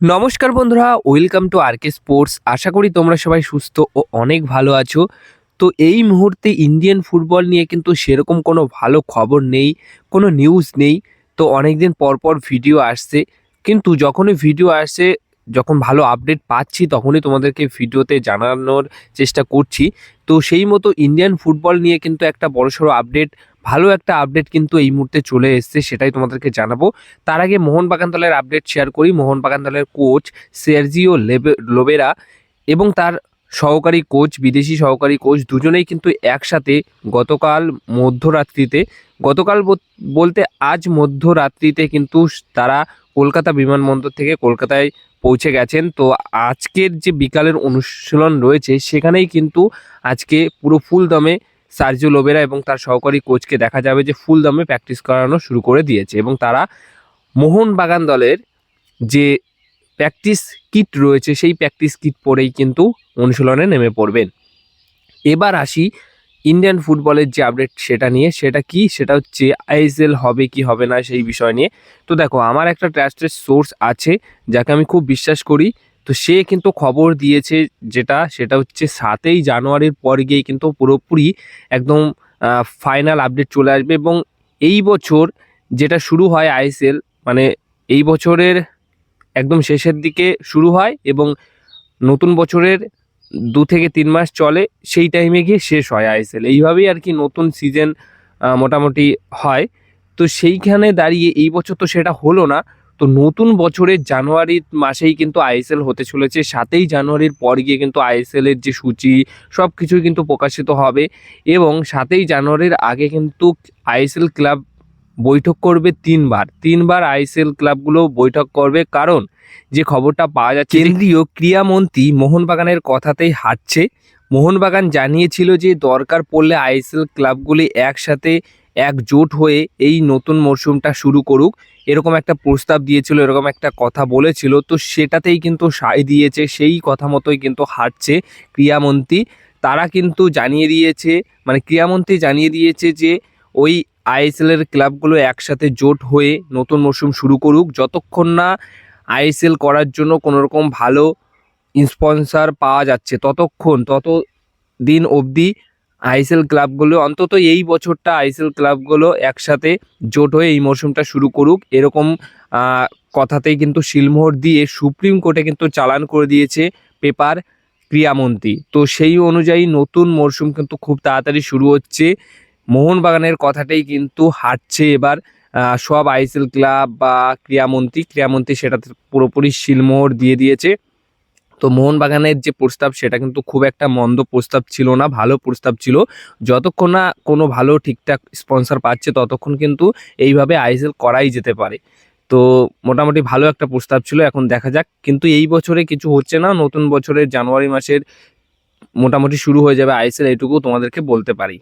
নমস্কার বন্ধুরা, welcome to RK sports. আশা করি তোমরা সবাই সুস্থ ও অনেক ভালো আছো। তো এই মুহূর্তে ইন্ডিয়ান ফুটবল নিয়ে কিন্তু সেরকম কোনো ভালো খবর নেই, কোনো নিউজ নেই। তো অনেক দিন পর পর ভিডিও আসছে। কিন্তু যখনই ভিডিও আসে যখন ভালো আপডেট পাচ্ছি, তখনই তোমাদেরকে ভিডিওতে জানানোর চেষ্টা করছি। তো সেই মতো ইন্ডিয়ান ফুটবল নিয়ে কিন্তু একটা বড়সড় আপডেট ভালো একটা আপডেট কিন্তু এই মুহূর্তে চলে এসছে, সেটাই তোমাদেরকে জানাব। তার আগে মোহনবাগান দলের আপডেট শেয়ার করি। মোহনবাগান দলের কোচ সের্জিও লেবে লোবেরা এবং তার সহকারী কোচ বিদেশি সহকারী কোচ দুজনেই কিন্তু একসাথে গতকাল মধ্যরাত্রিতে, গতকাল বলতে আজ মধ্যরাত্রিতে কিন্তু তারা কলকাতা বিমানবন্দর থেকে কলকাতায় পৌঁছে গেছেন। তো আজকের যে বিকালের অনুশীলন রয়েছে, সেখানেই কিন্তু আজকে পুরো ফুল দমে সার্জিও লোবেরা এবং তার সহকারী কোচকে দেখা যাবে যে ফুল দমে প্র্যাকটিস করানো শুরু করে দিয়েছে এবং তারা মোহনবাগান দলের যে প্র্যাকটিস কিট রয়েছে, সেই প্র্যাকটিস কিট পরেই কিন্তু অনুশীলনে নেমে পড়বেন। এবার আসি ইন্ডিয়ান ফুটবলের যে আপডেট সেটা নিয়ে। সেটা কি? সেটা হচ্ছে আইএসএল হবে কি হবে না সেই বিষয় নিয়ে। তো দেখো, আমার একটা ট্রাস্টেড সোর্স আছে, যাকে আমি খুব বিশ্বাস করি। তো সে কিন্তু খবর দিয়েছে যেটা, সেটা হচ্ছে সাতই জানুয়ারির পর গিয়েই কিন্তু পুরোপুরি একদম ফাইনাল আপডেট চলে আসবে এবং এই বছর যেটা শুরু হয় আইএসএল মানে এই বছরের একদম শেষের দিকে শুরু হয় এবং নতুন বছরের দু থেকে তিন মাস চলে, সেই টাইমে গিয়ে শেষ হয় আইএসএল এইভাবেই আর কি নতুন সিজন মোটামুটি হয়। তো সেইখানে দাঁড়িয়ে এই বছর তো সেটা হলো না তো নতুন বছরের জানুয়ারি মাসেই কিন্তু আইএসএল হতে চলেছে। সাতই জানুয়ারির পর গিয়ে কিন্তু আইএসএল এর যে সূচি সব কিছুই কিন্তু প্রকাশিত হবে এবং সাতই জানুয়ারির আগে কিন্তু আইএসএল ক্লাব বৈঠক করবে তিনবার। তিনবার আইএসএল ক্লাবগুলো বৈঠক করবে। কারণ যে খবরটা পাওয়া যাচ্ছে কেন্দ্রীয় ক্রীড়ামন্ত্রী মোহনবাগানের কথাতেই হাঁটছে। মোহনবাগান জানিয়েছিল যে দরকার পড়লে আইএসএল ক্লাবগুলি একসাথে একজোট হয়ে এই নতুন মরশুমটা শুরু করুক। এরকম একটা প্রস্তাব দিয়েছিল, এরকম একটা কথা বলেছিল। তো সেটাতেই কিন্তু সায় দিয়েছে, সেই কথা মতোই কিন্তু হাঁটছে ক্রীড়ামন্ত্রী। তারা কিন্তু জানিয়ে দিয়েছে মানে ক্রীড়ামন্ত্রী জানিয়ে দিয়েছে যে, ওই আইএসএল এর ক্লাবগুলো একসাথে জোট হয়ে নতুন মরশুম শুরু করুক। যতক্ষণ না আইএসএল করার জন্য কোনো রকম ভালো স্পন্সর পাওয়া যাচ্ছে, ততক্ষণ তত দিন অবধি আইএসএল ক্লাবগুলো, অন্তত এই বছরটা আইএসএল ক্লাবগুলো একসাথে জোট হয়ে এই মরশুমটা শুরু করুক। এরকম কথাতেই কিন্তু শিলমোহর দিয়ে সুপ্রিম কোর্টে কিন্তু চালান করে দিয়েছে পেপার ক্রীড়ামন্ত্রী তো সেই অনুযায়ী নতুন মরশুম কিন্তু খুব তাড়াতাড়ি শুরু হচ্ছে। মোহনবাগানের কথাটাই কিন্তু হাঁটছে এবার সব আইএসএল ক্লাব বা ক্রীড়ামন্ত্রী ক্রীড়ামন্ত্রী সেটাতে পুরোপুরি শিলমোহর দিয়ে দিয়েছে। তো মোহনবাগানের যে প্রস্তাব, সেটা কিন্তু খুব একটা মন্দ প্রস্তাব ছিল না, ভালো প্রস্তাব ছিল। যতক্ষণ না কোনো ভালো ঠিকঠাক স্পন্সর পাচ্ছে, ততক্ষণ কিন্তু এইভাবে আইএসএল করাই যেতে পারে। তো মোটামুটি ভালো একটা প্রস্তাব ছিল, এখন দেখা যাক। কিন্তু এই বছরে কিছু হচ্ছে না, নতুন বছরের জানুয়ারি মাসের মোটামুটি শুরু হয়ে যাবে আইএসএল, এইটুকু তোমাদেরকে বলতে পারি।